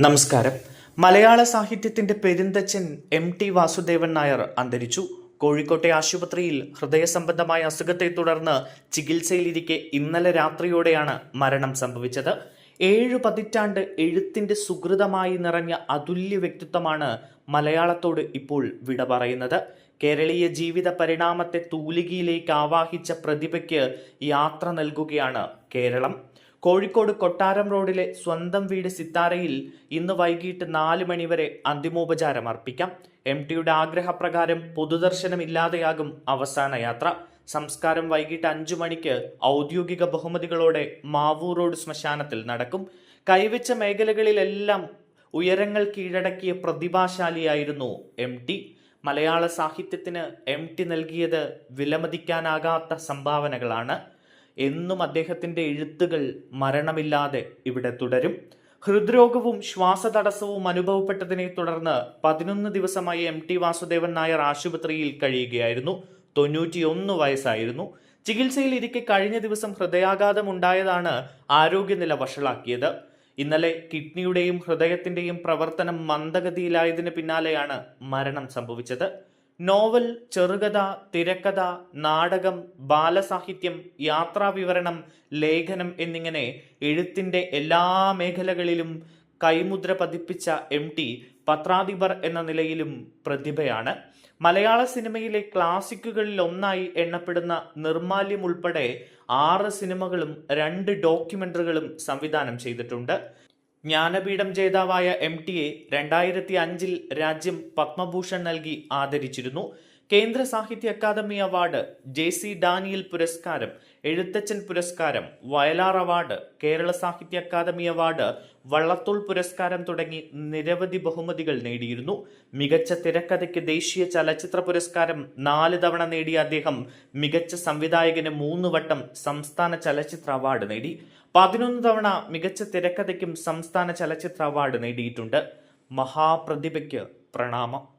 നമസ്കാരം. മലയാള സാഹിത്യത്തിന്റെ പെരുന്തച്ഛൻ എം ടി വാസുദേവൻ നായർ അന്തരിച്ചു. കോഴിക്കോട്ടെ ആശുപത്രിയിൽ ഹൃദയ സംബന്ധമായ അസുഖത്തെ തുടർന്ന് ചികിത്സയിലിരിക്കെ ഇന്നലെ രാത്രിയോടെയാണ് മരണം സംഭവിച്ചത്. ഏഴു പതിറ്റാണ്ട് എഴുത്തിന്റെ സുഹൃതമായി നിറഞ്ഞ അതുല്യ വ്യക്തിത്വമാണ് മലയാളത്തോട് ഇപ്പോൾ വിട പറയുന്നത്. കേരളീയ ജീവിത പരിണാമത്തെ തൂലികയിലേക്ക് ആവാഹിച്ച പ്രതിഭയ്ക്ക് യാത്ര നൽകുകയാണ് കേരളം. കോഴിക്കോട് കൊട്ടാരം റോഡിലെ സ്വന്തം വീട് സിത്താരയിൽ ഇന്ന് വൈകിട്ട് നാല് മണിവരെ അന്തിമോപചാരം അർപ്പിക്കാം. എം ടിയുടെ ആഗ്രഹപ്രകാരം പൊതുദർശനമില്ലാതെയാകും അവസാന യാത്ര. സംസ്കാരം വൈകിട്ട് അഞ്ചു മണിക്ക് ഔദ്യോഗിക ബഹുമതികളോടെ മാവൂർ റോഡ് ശ്മശാനത്തിൽ നടക്കും. കൈവച്ച മേഖലകളിലെല്ലാം ഉയരങ്ങൾ കീഴടക്കിയ പ്രതിഭാശാലിയായിരുന്നു എം ടി. മലയാള സാഹിത്യത്തിന് എം ടി നൽകിയത് വിലമതിക്കാനാകാത്ത സംഭാവനകളാണ്. എന്നും അദ്ദേഹത്തിന്റെ എഴുത്തുകൾ മരണമില്ലാതെ ഇവിടെ തുടരും. ഹൃദ്രോഗവും ശ്വാസതടസ്സവും അനുഭവപ്പെട്ടതിനെ തുടർന്ന് പതിനൊന്ന് ദിവസമായി എം ടി വാസുദേവൻ നായർ ആശുപത്രിയിൽ കഴിയുകയായിരുന്നു. തൊണ്ണൂറ്റിയൊന്ന് വയസ്സായിരുന്നു. ചികിത്സയിൽ ഇരിക്കെ കഴിഞ്ഞ ദിവസം ഹൃദയാഘാതം ഉണ്ടായതാണ് ആരോഗ്യനില വഷളാക്കിയത്. ഇന്നലെ കിഡ്നിയുടെയും ഹൃദയത്തിന്റെയും പ്രവർത്തനം മന്ദഗതിയിലായതിന് പിന്നാലെയാണ് മരണം സംഭവിച്ചത്. നോവൽ ചെറുകഥ തിരക്കഥ നാടകം ബാലസാഹിത്യം യാത്രാവിവരണം ലേഖനം എന്നിങ്ങനെ എഴുത്തിന്റെ എല്ലാ മേഖലകളിലും കൈമുദ്ര പതിപ്പിച്ച എം ടി പത്രാധിപർ എന്ന നിലയിലും പ്രതിഭയാണ്. മലയാള സിനിമയിലെ ക്ലാസിക്കുകളിൽ ഒന്നായി എണ്ണപ്പെടുന്ന നിർമാല്യം ഉൾപ്പെടെ ആറ് സിനിമകളും രണ്ട് ഡോക്യുമെന്ററികളും സംവിധാനം ചെയ്തിട്ടുണ്ട്. ജ്ഞാനപീഠം ജേതാവായ എം ടിയെ രണ്ടായിരത്തി അഞ്ചിൽ രാജ്യം പത്മഭൂഷൺ നൽകി ആദരിച്ചിരുന്നു. Kendra Sahitya Akademi award J C Daniel പുരസ്കാരം എഴുത്തച്ഛൻ പുരസ്കാരം വയലാർ അവാർഡ് കേരള സാഹിത്യ അക്കാദമി അവാർഡ് വള്ളത്തോൾ പുരസ്കാരം തുടങ്ങി നിരവധി ബഹുമതികൾ നേടിയിരുന്നു. മികച്ച തിരക്കഥയ്ക്ക് ദേശീയ ചലച്ചിത്ര പുരസ്കാരം നാല് തവണ നേടിയ അദ്ദേഹം മികച്ച സംവിധായകന് മൂന്ന് വട്ടം സംസ്ഥാന ചലച്ചിത്ര അവാർഡ് നേടി. പതിനൊന്ന് തവണ മികച്ച തിരക്കഥയ്ക്കും സംസ്ഥാന ചലച്ചിത്ര അവാർഡ് നേടിയിട്ടുണ്ട്. മഹാപ്രതിഭയ്ക്ക് പ്രണാമം.